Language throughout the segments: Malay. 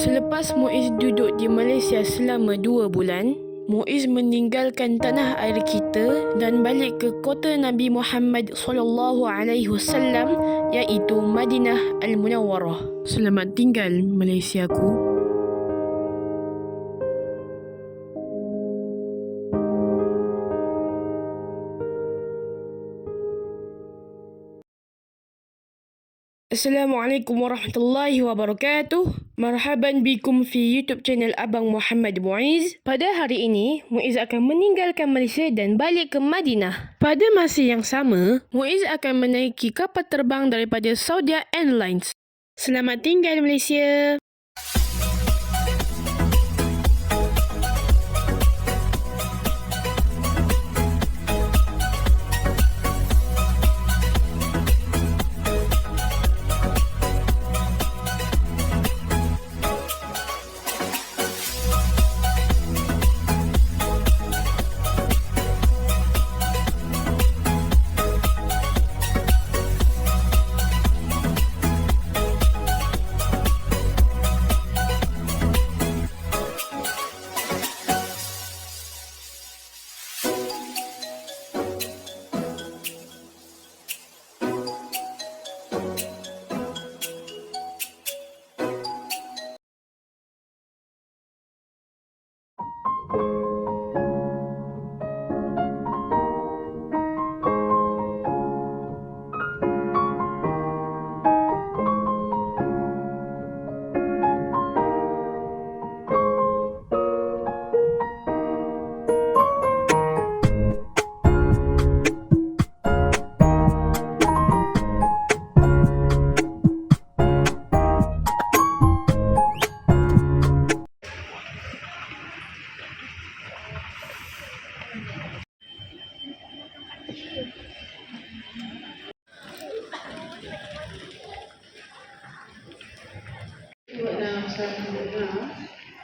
Selepas Muiz duduk di Malaysia selama dua bulan, Muiz meninggalkan tanah air kita dan balik ke kota Nabi Muhammad sallallahu alaihi wasallam iaitu Madinah Al-Munawwarah. Selamat tinggal Malaysiaku. Assalamualaikum warahmatullahi wabarakatuh. Marhaban bikum fi YouTube channel Abang Muhammad Muiz. Pada hari ini, Muiz akan meninggalkan Malaysia dan balik ke Madinah. Pada masa yang sama, Muiz akan menaiki kapal terbang daripada Saudi Airlines. Selamat tinggal Malaysia.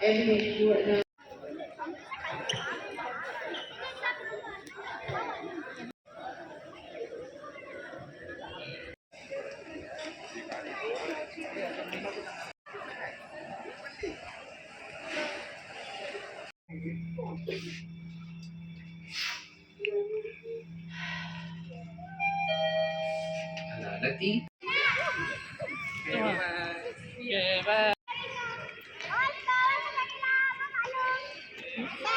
Admit buat Bye.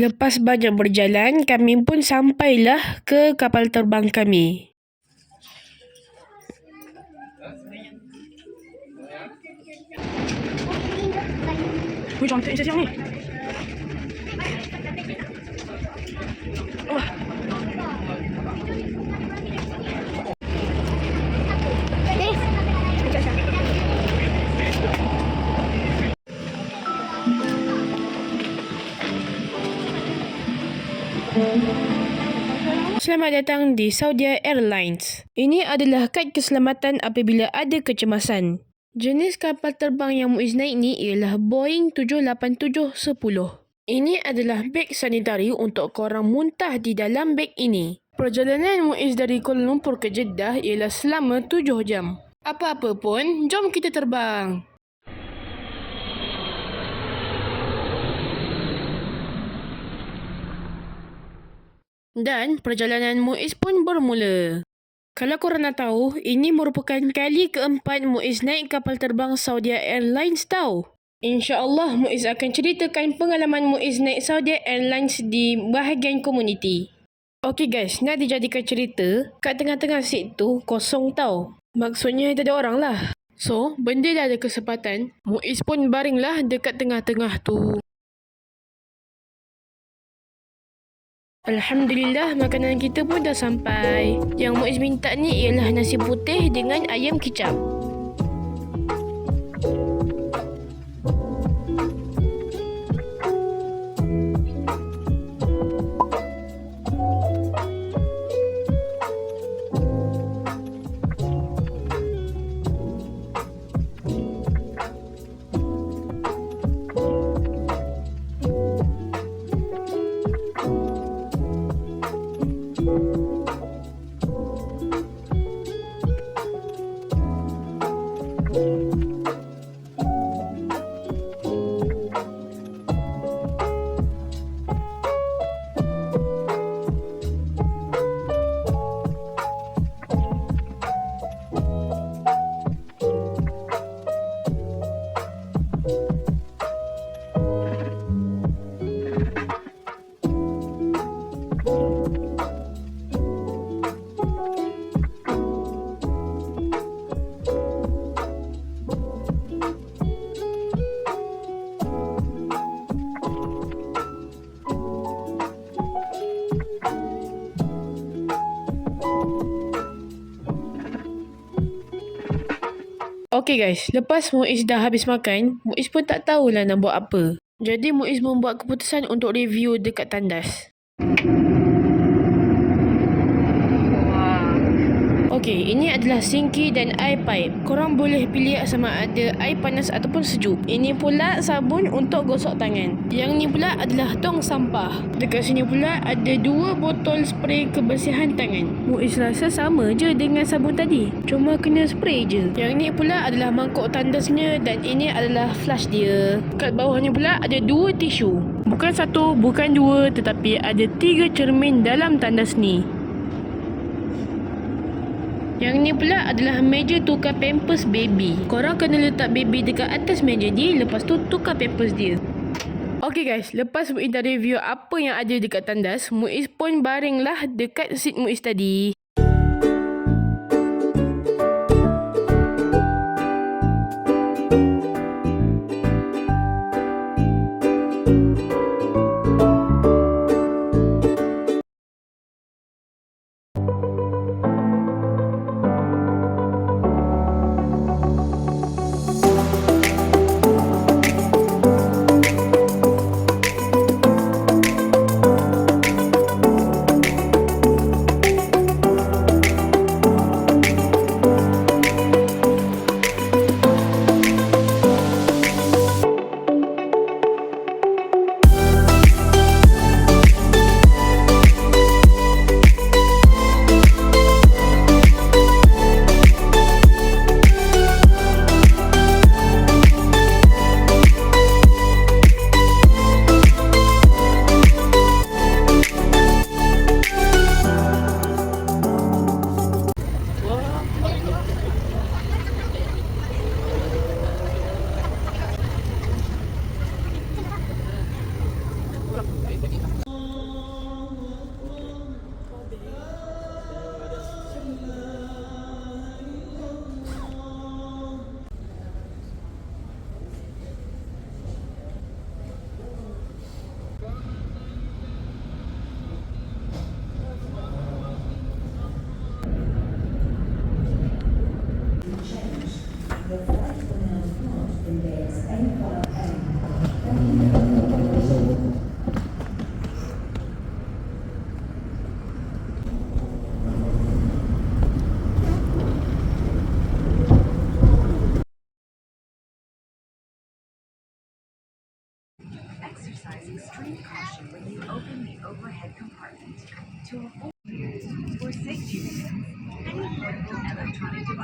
Selepas banyak berjalan, kami pun sampailah ke kapal terbang kami. Wih, cantik ni. Wah. Selamat datang di Saudi Airlines. Ini adalah kad keselamatan apabila ada kecemasan. Jenis kapal terbang yang Muiz naik ni ialah Boeing 787-10. Ini adalah beg sanitari untuk korang muntah di dalam beg ini. Perjalanan Muiz dari Kuala Lumpur ke Jeddah ialah selama 7 jam. Apa-apa pun, jom kita terbang. Dan perjalanan Muiz pun bermula. Kalau korang nak tahu, ini merupakan kali keempat Muiz naik kapal terbang Saudi Airlines tau. InsyaAllah Muiz akan ceritakan pengalaman Muiz naik Saudi Airlines di bahagian komuniti. Okey guys, nak dijadikan cerita, kat tengah-tengah seat tu kosong tau. Maksudnya tak ada orang lah. So, benda dah ada kesempatan, Muiz pun baringlah dekat tengah-tengah tu. Alhamdulillah makanan kita pun dah sampai. Yang Muiz minta ni ialah nasi putih dengan ayam kicap. Okay guys, lepas Muiz dah habis makan, Muiz pun tak tahulah nak buat apa. Jadi Muiz membuat keputusan untuk review dekat tandas. Okey, ini adalah sinki dan air pipe. Korang boleh pilih sama ada air panas ataupun sejuk. Ini pula sabun untuk gosok tangan. Yang ni pula adalah tong sampah. Dekat sini pula ada dua botol spray kebersihan tangan. Muiz rasa sama je dengan sabun tadi. Cuma kena spray je. Yang ni pula adalah mangkuk tandasnya dan ini adalah flush dia. Kat bawahnya pula ada dua tisu. Bukan satu, bukan dua tetapi ada tiga cermin dalam tandas ni. Yang ni pula adalah meja tukar pampers baby. Korang kena letak baby dekat atas meja ni, lepas tu tukar pampers dia. Okay guys, lepas Muiz dah review apa yang ada dekat tandas, Muiz pun baringlah dekat seat Muiz tadi.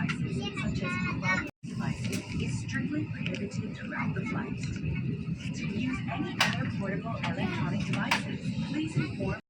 Devices such as mobile devices is strictly prohibited throughout the flight. To use any other portable electronic devices, please inform